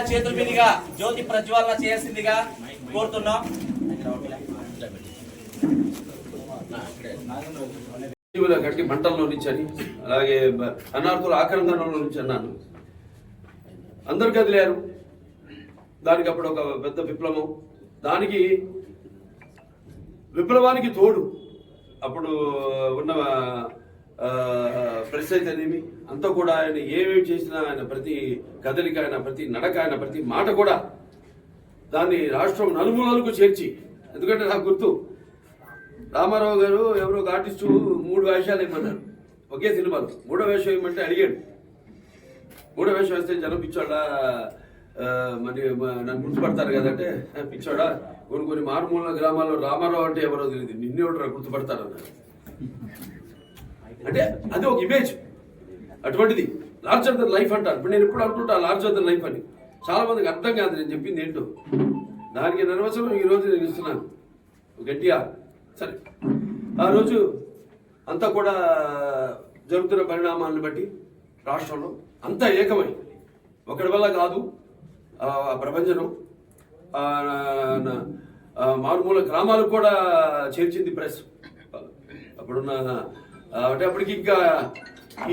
గారి చేతుల మీదుగా జ్యోతి ప్రజ్వాలన చేయాల్సిందిగా కోరుతున్నాం. జీవుల గట్టి మంటల్లో నుంచని అలాగే బ- అన్నార్థుల ఆక్రందనలో నుంచి అన్నాను అందరు కదిలేరు. దానికి అప్పుడు ఒక పెద్ద విప్లవం. దానికి విప్లవానికి తోడు అప్పుడు ఉన్న ప్రెస్ అయితేనేమి అంతా కూడా ఆయన ఏమేమి చేసినా ఆయన ప్రతి కదలిక ఆయన ప్రతి నడక ఆయన ప్రతి మాట కూడా దాన్ని రాష్ట్రం నలుమూలలకు చేర్చి. ఎందుకంటే నాకు గుర్తు రామారావు గారు ఎవరో ఒక ఆర్టిస్టు మూడు వేషాలు ఇమ్మన్నారు ఒకే సినిమాలు. మూడో వేషం ఇమ్మంటే అడిగాడు. మూడో వేషం వేస్తే జనం పిచ్చోడా మరి నన్ను గుర్తుపడతారు కదంటే పిచ్చోడా కొన్ని కొన్ని మారుమూల గ్రామాల్లో రామారావు అంటే ఎవరో తెలియదు నిన్నే ఉంటారు గుర్తుపడతారు అన్నారు అంటే అది ఒక ఇమేజ్ అటువంటిది. లార్జర్ దన్ లైఫ్ అంటారు. ఇప్పుడు నేను ఎప్పుడు అనుకుంటా లార్జర్ దన్ లైఫ్ అని. చాలా మందికి అర్థం కాదు నేను చెప్పింది ఏంటో. దానికి నిర్వచనం ఈ రోజు నేను ఇస్తున్నాను. గట్టిగా. సరే. ఆ రోజు అంతా కూడా జరుగుతున్న పరిణామాలను బట్టి రాష్ట్రంలో అంతా ఏకమై. ఒకటి వల్ల కాదు ఆ ప్రపంచం. నా- మారుమూల గ్రామాలకు కూడా చేర్చింది ప్రెస్. అప్పుడున్న అప్పటికి ఇంకా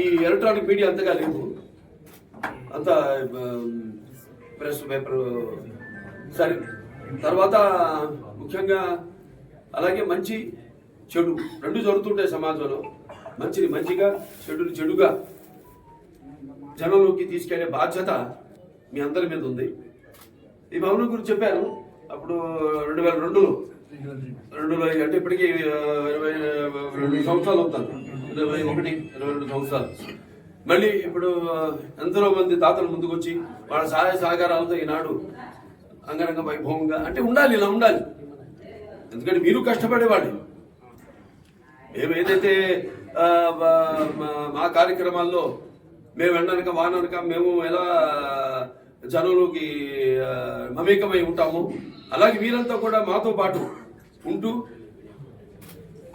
ఈ ఎలక్ట్రానిక్ మీడియా అంతగా లేదు అంత ప్రెస్ పేపర్ సరే. తర్వాత ముఖ్యంగా అలాగే మంచి చెడు రెండు జరుగుతుంటాయి సమాజంలో. మంచిని మంచిగా చెడుని చెడుగా జనంలోకి తీసుకెళ్ళే బాధ్యత మీ అందరి మీద ఉంది. ఈ భవనం గురించి చెప్పాను. అప్పుడు రెండు వేల రెండులో. రెండులో అంటే ఇప్పటికి ఇరవై రెండు సంవత్సరాలు అవుతాను ఇరవై ఒకటి ఇరవై రెండు సంవత్సరాలు. మళ్ళీ ఇప్పుడు ఎంతో మంది దాతలు ముందుకొచ్చి వాళ్ళ సహాయ సహకారాలతో ఈనాడు అంగరంగ వైభవంగా అంటే ఉండాలి ఇలా ఉండాలి. ఎందుకంటే మీరు కష్టపడేవాళ్ళు. మేము ఏదైతే మా- కార్యక్రమాల్లో మేము ఎండనక వాననక మేము ఎలా జనంలోకి మమేకమై ఉంటాము అలాగే మీరంతా కూడా మాతో పాటు ఉంటూ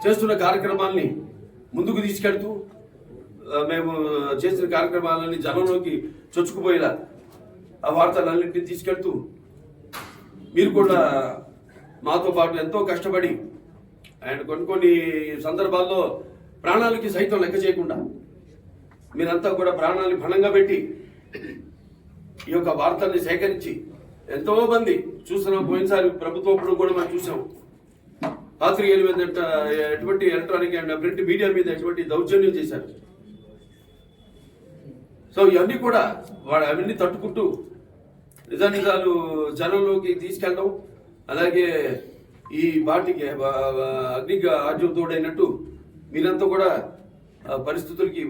చేస్తున్న కార్యక్రమాల్ని ముందుకు తీసుకెళ్తూ మేము చేసిన కార్యక్రమాలన్నీ జనంలోకి చొచ్చుకుపోయేలా ఆ వార్తలన్నింటినీ తీసుకెళ్తూ మీరు కూడా మాతో పాటు ఎంతో కష్టపడి ఆయన కొన్ని కొన్ని సందర్భాల్లో ప్రాణాలకి సైతం లెక్క చేయకుండా మీరంతా కూడా ప్రాణాలని భణంగా పెట్టి ఈ యొక్క వార్తల్ని సేకరించి ఎంతోమంది చూస్తున్నాం. పోయినసారి ప్రభుత్వం కూడా మనం చూసాం. పాత్రికేయుల మీద ఎటువంటి ఎలక్ట్రానిక్ అండ్ ప్రింట్ మీడియా మీద ఎటువంటి దౌర్జన్యం చేశారు? సో ఇవన్నీ కూడా వాడు అవన్నీ తట్టుకుంటూ నిజానిజాలు జనంలోకి తీసుకెళ్ళడం అలాగే ఈ వాటికి అగ్నికి ఆజ్యం తోడైనట్టు మీరంతా కూడా పరిస్థితులకి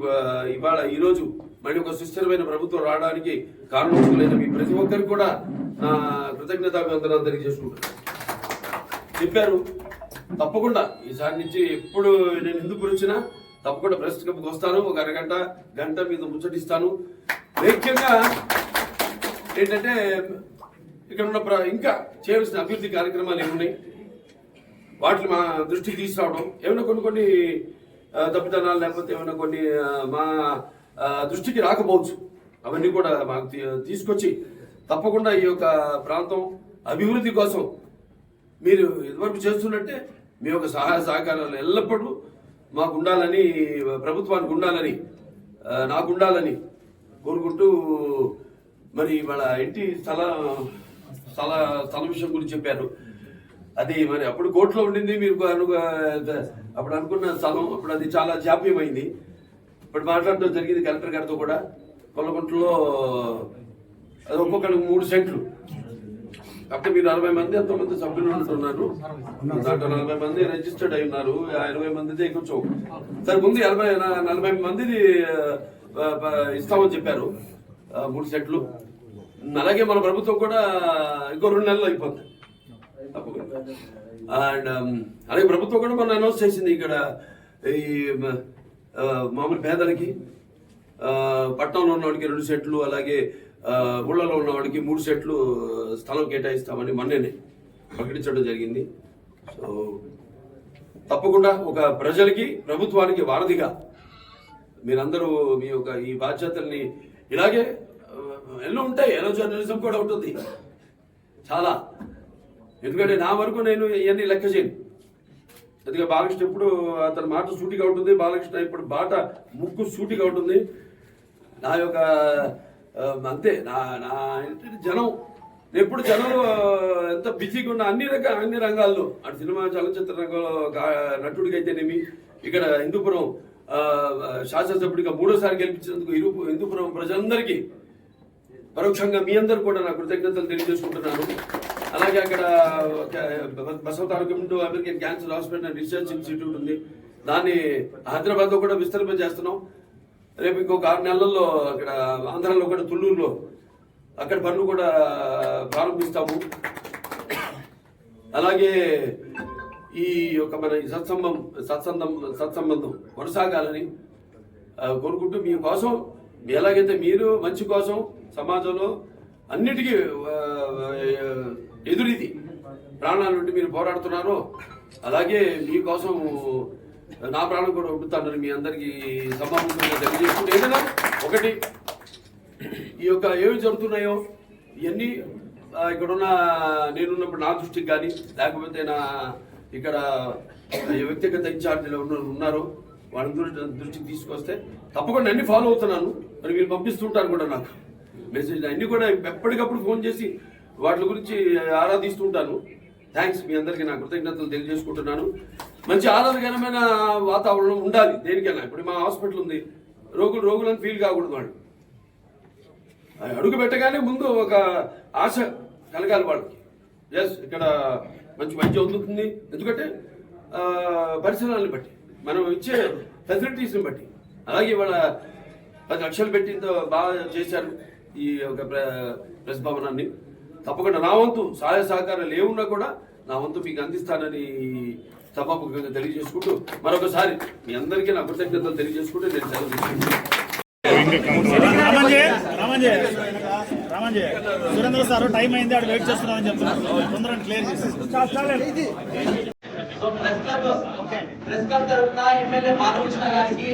ఇవాళ ఈరోజు మళ్ళీ ఒక సుస్థిరమైన ప్రభుత్వం రావడానికి కారణం మీ ప్రతి ఒక్కరికి కూడా నా కృతజ్ఞతాభివందనాలు తెలియజేసుకుంటున్నాను. చెప్పారు. తప్పకుండా. ఈసారి నుంచి ఎప్పుడు నేను ఎందుకు వచ్చినా తప్పకుండా ప్రెస్ క్లబ్కి వస్తాను. ఒక అరగంట గంట మీద ముచ్చటిస్తాను. ముఖ్యంగా ఏంటంటే ఇక్కడ ఉన్న ప్ర- ఇంకా చేయవలసిన అభివృద్ధి కార్యక్రమాలు ఏమున్నాయి? వాటిని మా దృష్టికి తీసుకురావడం. ఏమైనా కొన్ని కొన్ని తప్పిదనాలు లేకపోతే ఏమైనా కొన్ని మా దృష్టికి రాకపోవచ్చు. అవన్నీ కూడా మాకు తీ- తీసుకొచ్చి తప్పకుండా ఈ యొక్క ప్రాంతం అభివృద్ధి కోసం మీరు ఇదివరకు చేస్తున్నట్టే మీ యొక్క సహాయ సహకారాలు ఎల్లప్పుడూ మాకు ఉండాలని ప్రభుత్వానికి ఉండాలని నాకు ఉండాలని కోరుకుంటూ మరి వాళ్ళ ఇంటి స్థల స్థల స్థల విషయం గురించి చెప్పారు. అది మరి అప్పుడు కోర్టులో ఉండింది మీరు అప్పుడు అనుకున్న స్థలం అప్పుడు అది చాలా జాప్యమైంది. ఇప్పుడు మాట్లాడడం జరిగింది కలెక్టర్ గారితో కూడా. కొల్లగుంటలో అది ఒక్కొక్కరికి మూడు సెంట్లు. కాకపోతే మీరు అరవై మంది ఎంతమంది సభ్యులు ఉంటున్నారు. దాంట్లో నలభై మంది రిజిస్టర్డ్ అయి ఉన్నారు. ఆ ఇరవై మందిదే కొంచెం సరే ముందు ఎనభై నలభై మందిది ఇస్తామని చెప్పారు. మూడు సెట్లు. అలాగే మన ప్రభుత్వం కూడా ఇంకో రెండు నెలలు అయిపోతుంది తప్పకుండా. అండ్ అలాగే ప్రభుత్వం కూడా మొన్న అనౌన్స్ చేసింది ఇక్కడ ఈ మామూలు పేదలకి. పట్టణంలో ఉన్నవాడికి రెండు సెట్లు అలాగే ఊళ్ళలో ఉన్నవాడికి మూడు సెట్లు స్థలం కేటాయిస్తామని మొన్ననే ప్రకటించడం జరిగింది. సో తప్పకుండా ఒక ప్రజలకి ప్రభుత్వానికి వారధిగా మీరందరూ మీ యొక్క ఈ బాధ్యతల్ని ఇలాగే ఎన్నో ఉంటాయి. ఎన్నో జర్నలిజం కూడా ఉంటుంది. చాలా. ఎందుకంటే నా వరకు నేను ఇవన్నీ లెక్క చేయను. అందుకే బాలకృష్ణ ఎప్పుడు అతని మాట సూటిగా ఉంటుంది. బాలకృష్ణ ఇప్పుడు బాట ముక్కు సూటిగా ఉంటుంది. నా యొక్క అంతే. నా నా ఏంటంటే జనం. ఎప్పుడు జనం ఎంత బిజీగా ఉన్న అన్ని రకాల అన్ని రంగాల్లో అటు సినిమా చలనచిత్ర రంగంలో నటుడికైతేనేమి ఇక్కడ హిందూపురం శాసనసభ్యుడిగా మూడోసారి గెలిపించినందుకు ఇరు హిందూపురం ప్రజలందరికీ పరోక్షంగా మీ అందరు కూడా నా కృతజ్ఞతలు తెలియజేసుకుంటున్నాను. అలాగే అక్కడ బసవ తాలూకా American cancer hospital and research institute ఉంది. దాన్ని హైదరాబాద్లో కూడా విస్తరింప చేస్తున్నాం రేపు ఇంకొక ఆరు నెలల్లో అక్కడ ఆంధ్రాలో కూడా తుళ్ళూరులో అక్కడ పనులు కూడా ప్రారంభిస్తాము. అలాగే ఈ యొక్క మన సత్సంబం సత్సంధం సత్సంబంధం కొనసాగాలని కోరుకుంటూ మీ కోసం మీ ఎలాగైతే మీరు మంచి కోసం సమాజంలో అన్నిటికీ ఎదురిది ప్రాణాల నుండి మీరు పోరాడుతున్నారో అలాగే మీకోసం నా ప్రాణం కూడా ఉంటుతానని మీ అందరికీ సమావేశంగా తెలియజేసుకుంటూ ఏదైనా ఒకటి ఈ యొక్క ఏమి జరుగుతున్నాయో ఇవన్నీ ఇక్కడున్న నేనున్నప్పుడు నా దృష్టికి కానీ లేకపోతే నా ఇక్కడ వ్యక్తిగత ఇన్ఛార్జీలు ఉన్న ఉన్నారు వాళ్ళ దృష్టికి తీసుకొస్తే తప్పకుండా అన్ని ఫాలో అవుతున్నాను. మరి మీరు పంపిస్తుంటారు కూడా నాకు మెసేజ్. అన్ని కూడా ఎప్పటికప్పుడు ఫోన్ చేసి వాటి గురించి ఆరాధిస్తుంటాను. థ్యాంక్స్ మీ అందరికీ నా కృతజ్ఞతలు తెలియజేసుకుంటున్నాను. మంచి ఆహ్లాదకరమైన వాతావరణం ఉండాలి. దేనికైనా. ఇప్పుడు మా హాస్పిటల్ ఉంది. రోగులు రోగులను ఫీల్ కాకూడదు వాళ్ళు. అడుగు పెట్టగానే ముందు ఒక ఆశ కలగాలి వాళ్ళకి. ఎస్ ఇక్కడ మంచి మంచి అందుతుంది. ఎందుకంటే పరిసరాలను బట్టి మనం ఇచ్చే ఫెసిలిటీస్ని బట్టి. అలాగే ఇవాళ పది లక్షలు పెట్టి బాగా చేశారు ఈ ఒక ప్ర- ప్రెస్ భవనాన్ని. తప్పకుండా నా వంతు సహాయ సహకారాలు ఏమున్నా కూడా నా వంతు మీకు అందిస్తానని సభాముఖంగా తెలియజేసుకుంటూ మరొకసారి మీ అందరికీ నా కృతజ్ఞతలు తెలియజేసుకుంటూ నేను సెలవు తీసుకుంటాను రామంజీ రామంజీ రామంజీ. సురేంద్ర సార్ టైం అయింది ఆడు వెయిట్ చేస్తున్నామని చెప్తున్నారు. తొందరగా క్లియర్ చేసి so press club press club తరఫున ఎమ్మెల్యే బాలకృష్ణ గారికి